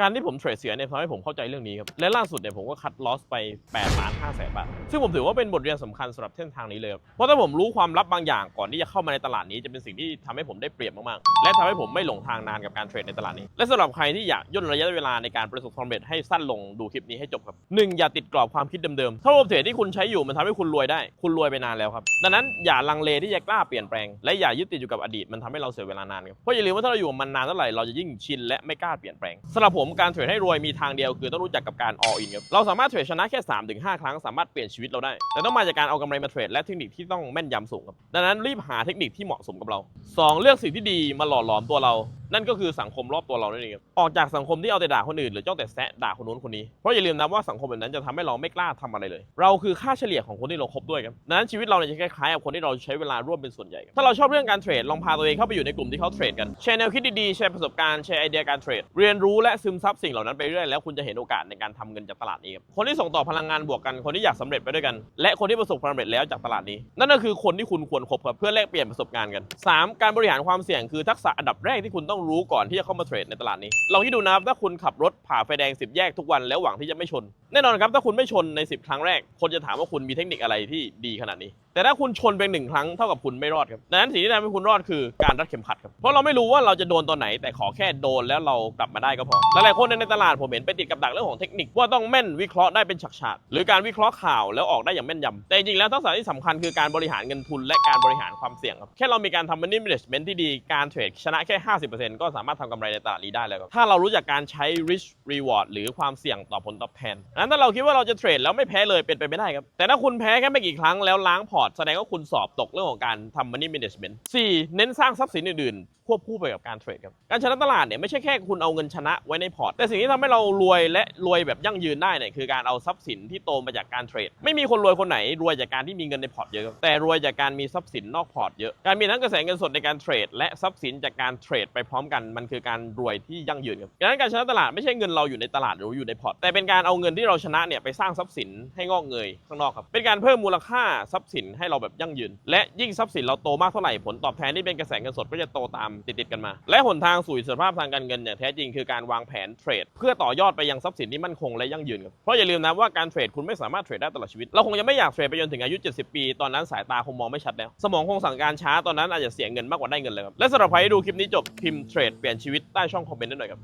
การที่ผมเทรดเสียเนี่ยทำให้ผมเข้าใจเรื่องนี้ครับ และล่าสุดเนี่ยผมก็คัดลอสไป8ล้าน5แสนบาท ซึ่งผมถือว่าเป็นบทเรียนสำคัญสำหรับเส้นทางนี้เลย เพราะถ้าผมรู้ความลับบางอย่างก่อนที่จะเข้ามาในตลาดนี้จะเป็นสิ่งที่ทำให้ผมได้เปรียบมากๆ และทำให้ผมไม่หลงทางนานกับการเทรดในตลาดนี้ และสำหรับใครที่อยากย่นระยะเวลาในการประสบความสำเร็จให้สั้นลงดูคลิปนี้ให้จบครับหนึ่งอย่าติดกรอบความคิดเดิมๆ ถ้าระบบเทรดที่คุณใช้อยู่มันทำให้คุณรวยได้ คุณรวยไปนานแล้วครับ ดังนั้นอย่าลังเลที่จะกล้าเปลี่ยนแปลง และอย่ายึดติดอยู่กับอดีตมันทำให้เราเสียเวลานานครับ เพราะอย่าลืมว่าถ้าเราอยู่มันนานเท่าไหร่เราจะยิ่งชินและไม่กล้าเปลี่ยนแปลงสำหรับผมมการเทรดให้รวยมีทางเดียวคือต้องรู้จักกับการ all in ครับเราสามารถเทรดชนะแค่ 3-5 ครั้งสามารถเปลี่ยนชีวิตเราได้ แต่ต้องมาจากการเอากำไรมาเทรดและเทคนิคที่ต้องแม่นยำสูงครับดังนั้นรีบหาเทคนิคที่เหมาะสมกับเราสองเลือกสิ่งที่ดีมาหล่อหลอมตัวเรานั่นก็คือสังคมรอบตัวเรานั่นเองครับออกจากสังคมที่เอาแต่ด่าคนอื่นหรือจ้องแต่แซะด่าคนนู้นคนนี้เพราะอย่าลืมนะว่าสังคมแบบนั้นจะทำให้เราไม่กล้าทำอะไรเลย เราคือค่าเฉลี่ยของคนที่เราคบด้วยครับดังนั้นชีวิตเราเนี่ยจะคล้ายๆกับคนที่เราใช้เวลาร่วมเป็นส่วนใหญ่ ถ้าเราชอบเรื่องการเทรดลองพาตัวเองเข้าไปอยู่ในกลุ่มที่เขาเทรดกันแชร์แนวคิดดีๆแชร์ประสบการณ์แชร์ไอเดียการเทรดเรียนรู้และซึมซับสิ่งเหล่านั้นไปเรื่อยแล้วคุณจะเห็นโอกาสในการทำเงินจากตลาดนี้ครับคนที่ส่งต่อพลังงานบวกกันคนที่อยากสำเร็จไปด้วยกัน และคนที่ประสบความสำเร็จแล้วจากตลาดนี้ นั่นก็คือคนที่คุณควรคบครับเพื่อแลกเปลี่ยนประสบการณ์กันสามการบริหารความเสี่ยงคือทักษะอันดับแรกที่คุณต้องรู้ก่อนที่จะเข้ามาเทรดในตลาดนี้ลองคิดดูนะครับถ้าคุณขับรถผ่าไฟแดง 10 แยกทุกวันแล้วหวังที่จะไม่ชน แน่นอนครับถ้าคุณไม่ชนใน 10 ครั้งแรก คนจะถามว่าคุณมีเทคนิคอะไรที่ดีขนาดนี้ แต่ถ้าคุณชนเป็นหนึ่งครั้งเท่ากับคุณไม่รอดครับดังนั้นสิ่งที่ทำให้คุณรอดคือการรัดเข็มขัดครับเพราะเราไม่รู้ว่าเราจะโดนตอนไหน แต่ขอแค่โดนแล้วเรากลับมาได้ก็พอหลายๆคนในตลาดผมเห็นไปติดกับดักเรื่องของเทคนิคว่าต้องแม่นวิเคราะห์ได้เป็นฉากๆหรือการวิเคราะห์ข่าวแล้วออกได้อย่างแม่นยำแต่จริงแล้วทักษะที่สำคัญคือการบริหารเงินทุนและการบริหารความเสี่ยงครับแค่เรามีการทำ management ที่ดีการเทรดชนะแค่ 50%ก็สามารถทำกำไรในตลาดนี้ได้แล้วครับ ถ้าเรารู้จักการใช้ risk reward หรือความเสี่ยงต่อผลตอบแทนนั้นถ้าเราคิดว่าเราจะเทรดแล้วไม่แพ้เลยเป็นไปไม่ได้ครับ แต่ถ้าคุณแพ้แค่ไม่กี่ครั้งแล้วล้างพอร์ตแสดงว่าคุณสอบตกเรื่องของการทำ money management 4. เน้นสร้างทรัพย์สินอื่นๆควบคู่ไปกับการเทรดครับ การชนะตลาดเนี่ยไม่ใช่แค่คุณเอาเงินชนะไว้ในพอร์ต แต่สิ่งที่ทำให้เรารวยและรวยแบบยั่งยืนได้เนี่ยคือการเอาทรัพย์สินที่โตมาจากการเทรด ไม่มีคนรวยคนไหนรวยจากการที่มีเงินในพอร์ตเยอะ แต่รวยจากการมีทรัพย์สินนอกพอร์ตเยอะ การมีทั้งกระแสเงินสดในการเทรดและทรัพย์สินจากการเทรดไปพร้อมกันมันคือการรวยที่ยั่งยืนครับดังนั้นการชนะตลาดไม่ใช่เงินเราอยู่ในตลาดหรืออยู่ในพอร์ตแต่เป็นการเอาเงินที่เราชนะเนี่ยไปสร้างทรัพย์สินให้งอกเงยข้างนอกครับเป็นการเพิ่มมูลค่าทรัพย์สินให้เราแบบยั่งยืน และยิ่งทรัพย์สินเราโตมากเท่าไหร่ผลตอบแทนที่เป็นกระแสเงินสดก็จะโตตามติดๆกันมา และหนทางสู่อิสรภาพทางการเงินอย่างแท้จริงคือการวางแผนเทรด เพื่อต่อยอดไปยังทรัพย์สินที่มั่นคงและยั่งยืนครับเพราะอย่าลืมนะว่าการเทรดคุณไม่สามารถเทรดได้ตลอดชีวิตเราคงจะไม่อยากเทรดไปจนถึงอายุ 70 ปี ตอนนั้นสายตาคงมองไม่ชัดแล้วสมองคงสั่งการช้าตอนนั้นอาจจะเสียเงินมากกว่าได้เงินเลยครับและสำหรับใครที่ดูคลิปนี้จบพิมพ์เทรดเปลี่ยนชีวิตใต้ช่องคอมเมนต์ได้หน่อยครับ